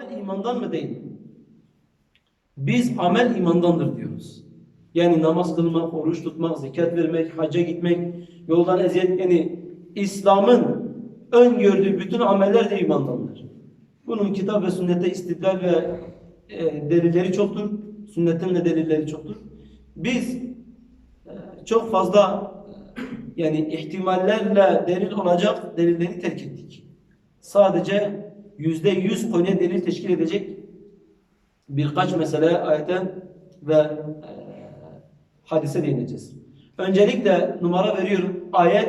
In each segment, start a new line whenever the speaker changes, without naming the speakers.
amel imandan mı değil? Biz amel imandandır diyoruz. Yani namaz kılmak, oruç tutmak, zekat vermek, hacca gitmek, yoldan eziyet yani İslam'ın öngördüğü bütün ameller de imandandır. Bunun kitap ve sünnette istidlal ve e, delilleri çoktur. Sünnetin de delilleri çoktur. Biz e, çok fazla yani ihtimallerle delil olacak delilleri terk ettik. Sadece yüzde yüz konuya delil teşkil edecek birkaç mesele ayeten ve e, hadise değineceğiz. Öncelikle numara veriyorum. Ayet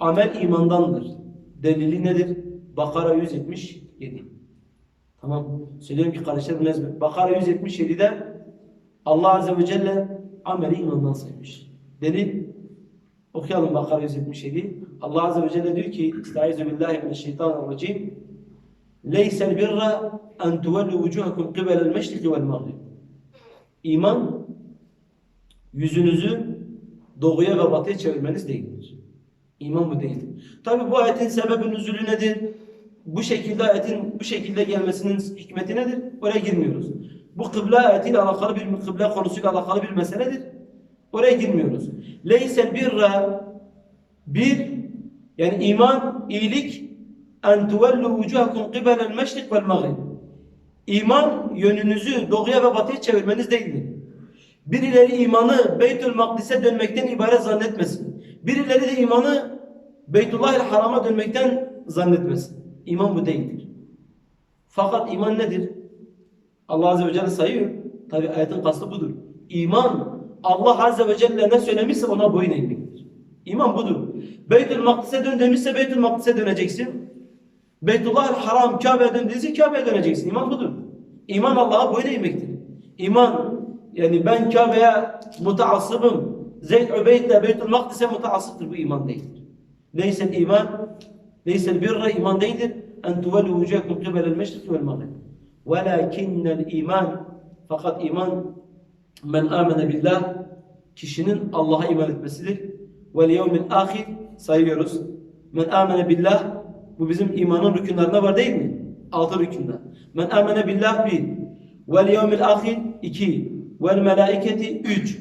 amel imandandır. Delili nedir? Bakara 177. Tamam. Söylüyorum ki kardeşlerim nezmi. Bakara 177'de Allah Azze ve Celle ameli imandan saymış. Delil okuyalım Bakara 177. Allah Azze ve Celle diyor ki Estaizu billahi mineşşeytanirracim Birra en tuvellu vucuhakum kibelel meşriki vel mağrib. İman yüzünüzü doğuya ve batıya çevirmeniz değildir. İman bu değildir. Tabi bu ayetin sebebi nüzulü nedir? Bu şekilde ayetin bu şekilde gelmesinin hikmeti nedir? Oraya girmiyoruz. Bu kıble ayetiyle alakalı bir kıble konusuyla alakalı bir meseledir. Oraya girmiyoruz. Leysel birra bir yani iman, iyilik en tuvellu vucuhakum kibelel meşrik vel mağrib. İman yönünüzü doğuya ve batıya çevirmeniz değildir. Birileri imanı Beytül Makdis'e dönmekten ibaret zannetmesin. Birileri de imanı Beytullahil Haram'a dönmekten zannetmesin. İman bu değildir. Fakat iman nedir? Allah Azze ve Celle sayıyor. Tabi ayetin kastı budur. İman Allah Azze ve Celle ne söylemişse ona boyun eğmektir. İman budur. Beytül Makdis'e dön demişse Beytül Makdis'e döneceksin. Beytullah Haram Kabe'ye dön dediyse Kabe'ye döneceksin. İman budur. İman Allah'a boyun eğmektir. İman yani ben Kabe'ye mutaassıbım. Zeyd Übeyd'le Beytül Makdis'e mutaassıptır. Bu iman değildir. Leysel iman, leysel birra iman değildir. En tuvellu vucuhakum kibelel meşrik vel mağrib. Velakinnel iman fakat iman men amene billah kişinin Allah'a iman etmesidir. Vel yevmil ahir sayıyoruz. Men amene billah bu bizim imanın rükünlerinde var değil mi? Altı rükünde. Men amene billah bir. Vel yevmil ahir iki. Vel melaiketi üç.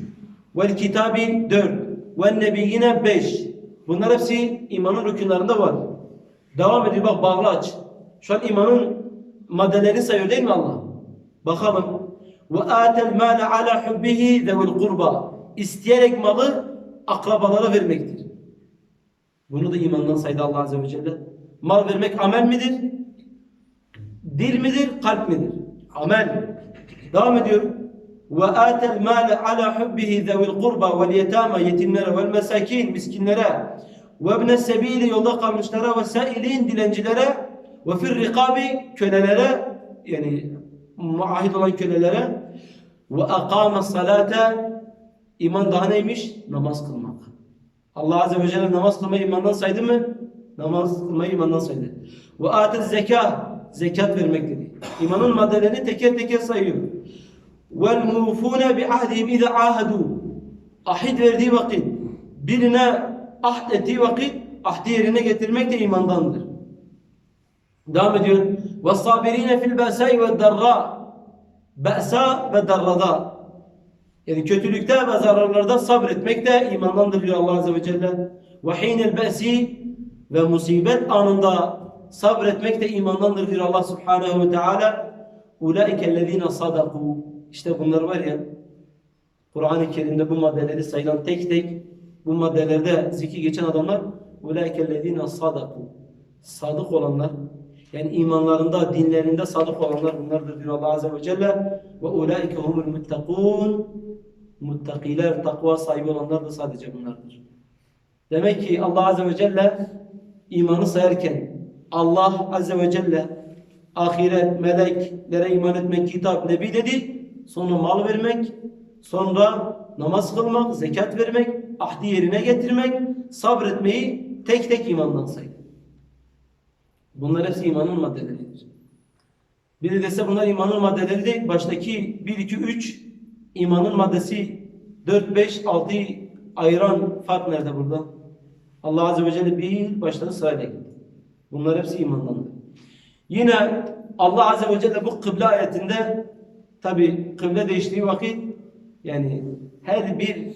Vel kitabi dört. Vel nebiyyine beş. Bunlar hepsi imanın rükünlerinde var. Devam ediyor bak bağlı aç. Şu an imanın maddelerini sayıyor değil mi Allah? Bakalım. Ve atel mâle ala hubbihi zevil kurba. İsteyerek malı akrabalara vermektir. Bunu da imandan saydı Allah Azze ve Celle. Mal vermek amel midir? Dil midir? Kalp midir? Amel. Devam ediyor. Ve atel mâle ala hubbihi zevil kurba vel yetâma yetimlere vel mesakin miskinlere ve ibne sebili yolda kalmışlara ve sailin dilencilere ve fir rikabi kölelere yani muahit olan kölelere ve akame salate iman daha neymiş? Namaz kılmak. Allah Azze ve Celle namaz kılmayı imandan saydı mı? Namaz kılmayı imandan saydı. Ve atet zeka zekat vermek dedi. İmanın maddelerini teker teker sayıyor. Vel mufune bi ahdihim ize ahadu ahit verdiği vakit birine ahd ettiği vakit ahdi yerine getirmek de imandandır. Devam ediyor. Ve sabirine fil ba'sai ve darra Be'sa ve darrada yani kötülükte ve zararlarda sabretmek de imandandır diyor Allah Azze ve Celle. Ve hinel be'si ve musibet anında sabretmek de imandandır diyor Allah Subhanahu ve Teala. Ulaikellezine sadaku. İşte bunlar var ya Kur'an-ı Kerim'de bu maddeleri sayılan tek tek bu maddelerde zikri geçen adamlar ulaikellezine sadaku. Sadık olanlar yani imanlarında, dinlerinde sadık olanlar bunlardır diyor Allah Azze ve Celle. Ve ulaike humul muttakun. Muttakiler, takva sahibi olanlar da sadece bunlardır. Demek ki Allah Azze ve Celle imanı sayarken Allah Azze ve Celle ahiret, meleklere iman etmek, kitap, nebi dedi. Sonra mal vermek, sonra namaz kılmak, zekat vermek, ahdi yerine getirmek, sabretmeyi tek tek imandan saydı. Bunlar hepsi imanın maddeleridir. Biri dese bunlar imanın maddeleri. Baştaki 1, 2, 3 imanın maddesi 4, 5, 6'yı ayıran fark nerede burada? Allah Azze ve Celle bir başladı sırayla gitti. Bunlar hepsi imandandır. Yine Allah Azze ve Celle bu kıble ayetinde tabi kıble değiştiği vakit yani her bir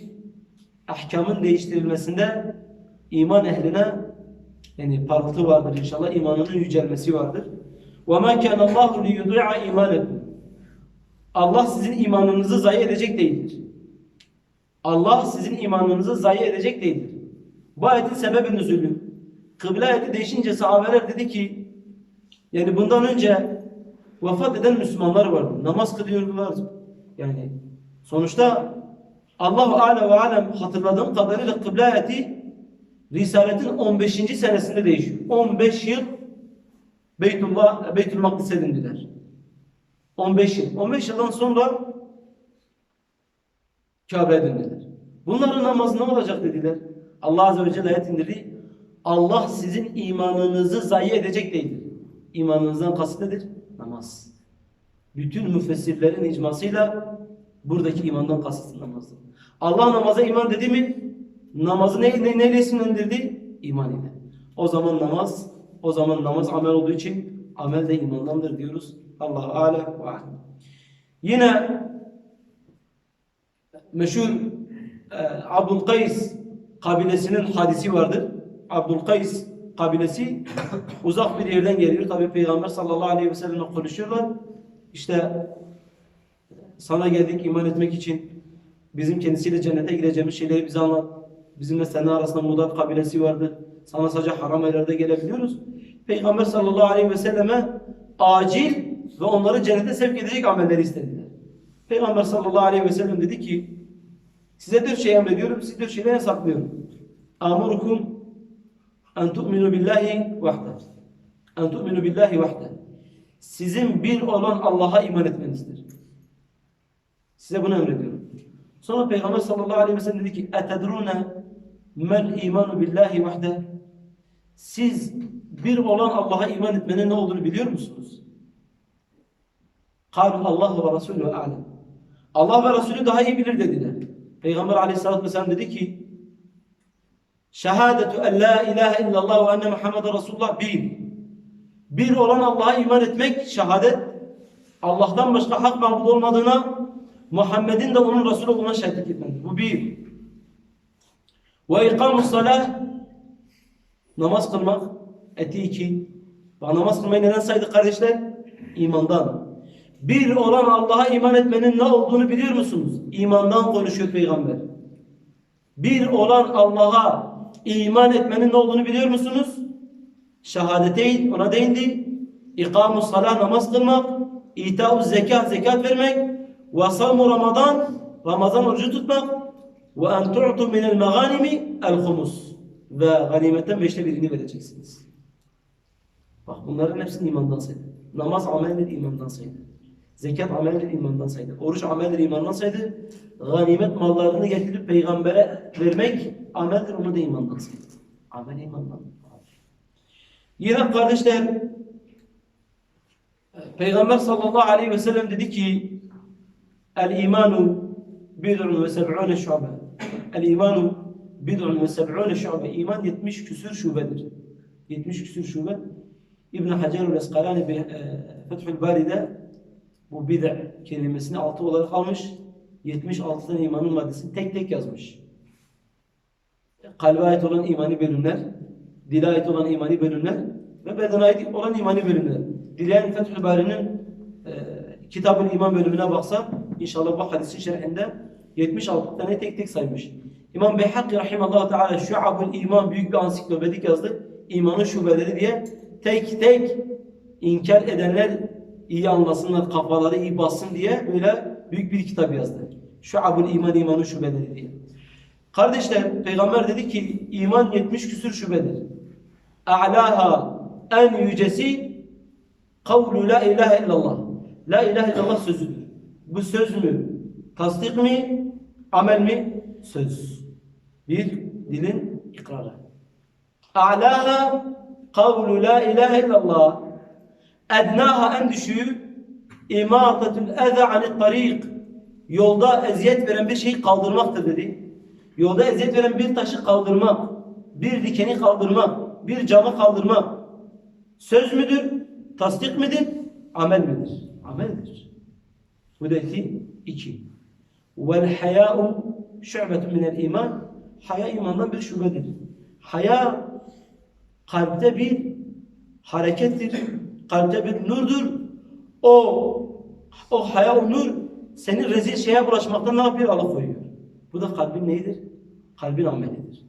ahkamın değiştirilmesinde iman ehline yani parıltı vardır inşallah imanının yücelmesi vardır. وَمَا كَانَ اللّٰهُ لِيُضِعَ اِيمَانَكُمْ Allah sizin imanınızı zayi edecek değildir. Allah sizin imanınızı zayi edecek değildir. Bu ayetin sebebi nüzulü. Kıble ayeti değişince sahabeler dedi ki yani bundan önce vefat eden Müslümanlar vardı. Namaz kılıyordular. Yani sonuçta Allahu Alem ve Alem hatırladığım kadarıyla kıble ayeti Risaletin 15. senesinde değişiyor. 15 yıl Beytullah, Beytül Makdis'e dindiler. 15 yıl. 15 yıldan sonra Kabe'ye döndüler. Bunların namazı ne olacak dediler. Allah Azze ve Celle ayet indirdi. Allah sizin imanınızı zayi edecek değildir. İmanınızdan kasıt nedir? Namaz. Bütün müfessirlerin icmasıyla buradaki imandan kasıt namazdır. Allah namaza iman dedi mi? Namazı ne, ne, neyle isimlendirdi? İman ile. O zaman namaz, o zaman namaz amel olduğu için amel de imandandır diyoruz. Allah alem ve alem. Yine meşhur e, Abdülkays kabilesinin hadisi vardır. Abdülkays kabilesi uzak bir yerden geliyor. Tabi Peygamber sallallahu aleyhi ve sellem'le konuşuyorlar. İşte sana geldik iman etmek için bizim kendisiyle cennete gideceğimiz şeyleri bize anlat. Bizimle senin arasında Mudar kabilesi vardı. Sana sadece haram yerlerde gelebiliyoruz. Peygamber sallallahu aleyhi ve selleme acil ve onları cennete sevk edecek amelleri istediler. Peygamber sallallahu aleyhi ve sellem dedi ki size dört şey emrediyorum, sizi dört şeyden yasaklıyorum. Amurukum en tu'minu billahi vahde. En tu'minu billahi vahde. Sizin bir olan Allah'a iman etmenizdir. Size bunu emrediyorum. Sonra Peygamber sallallahu aleyhi ve sellem dedi ki etedrune men imanu billahi vahde. Siz bir olan Allah'a iman etmenin ne olduğunu biliyor musunuz? Kalu Allah ve Resulü alem. Allah ve Resulü daha iyi bilir dediler. Peygamber aleyhissalatü vesselam dedi ki Şehadetu en la ilahe illallah ve enne Muhammeden Resulullah bir. Bir olan Allah'a iman etmek şehadet. Allah'tan başka hak mabul olmadığına Muhammed'in de onun Resulü olduğuna şahitlik etmektir. Bu bir. Ve ikamus salah namaz kılmak. Eti iki. Bak namaz kılmayı neden saydık kardeşler? İmandan. Bir olan Allah'a iman etmenin ne olduğunu biliyor musunuz? İmandan konuşuyor peygamber. Bir olan Allah'a iman etmenin ne olduğunu biliyor musunuz? Şehadeteyn ona değindi. İkamu salah namaz kılmak, itau zekat zekat vermek, ve savmu Ramazan Ramazan orucu tutmak ve en tu'tu minel meganimi el humus ve ganimetten beşte birini vereceksiniz. Bak bunların hepsini imandan saydı. Namaz ameldir imandan saydı. Zekat ameldir imandan saydı. Oruç ameldir imandan saydı. Ganimet mallarını getirip peygambere vermek ameldir onu da imandan saydı. Amel imandan. Yine kardeşler Peygamber sallallahu aleyhi ve sellem dedi ki El imanu bid'un ve seb'une şube. El imanu bid'un ve seb'une şube. İman 70 küsür şubedir. 70 küsür şube. İbn Hacer el-Eskalani bir e, Fethül Bari'de bu bid'a kelimesini altı olarak almış. 76 tane imanın maddesini tek tek yazmış. Kalbe ait olan imani bölümler, dile ait olan imani bölümler ve bedene ait olan imani bölümler. Dileyen Fethül Bari'nin e, kitabın iman bölümüne baksa inşallah bu hadisin şerhinde 76 tane tek tek saymış. İmam Beyhakki rahimallahu teala Şuabul İman büyük bir ansiklopedik yazdı. İmanın şubeleri diye tek tek inkar edenler iyi anlasınlar, kafaları iyi bassın diye böyle büyük bir kitap yazdı. Şuabul İman imanın şubeleri diye. Kardeşler Peygamber dedi ki iman 70 küsür şubedir. A'laha en yücesi kavlu la ilahe illallah. La ilahe illallah sözüdür. Bu söz mü? Tasdik mi? Amel mi? Söz. Bir, dilin ikrarı. A'laha kavlu la ilahe illallah. Ednaha en düşüğü imatatul eza anit tarik. Yolda eziyet veren bir şeyi kaldırmaktır dedi. Yolda eziyet veren bir taşı kaldırmak, bir dikeni kaldırmak, bir camı kaldırmak söz müdür? Tasdik midir? amel midir? Ameldir. Bu da iki. iki. Vel haya'u şu'betun minel iman. Haya imandan bir şubedir. Haya kalpte bir harekettir. Kalpte bir nurdur. O o haya o nur seni rezil şeye bulaşmaktan ne yapıyor? Alıkoyuyor. Bu da kalbin neyidir? Kalbin amelidir.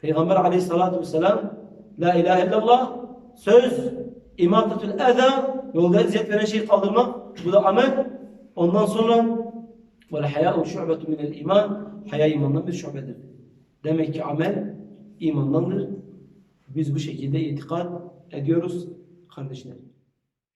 Peygamber aleyhissalatü vesselam La ilahe illallah söz imatatül eza yolda eziyet veren şeyi kaldırmak bu da amel. Ondan sonra vel haya'u şu'betu minel iman haya imandan bir şubedir. Demek ki amel imandandır. Biz bu şekilde itikad ediyoruz kardeşlerim.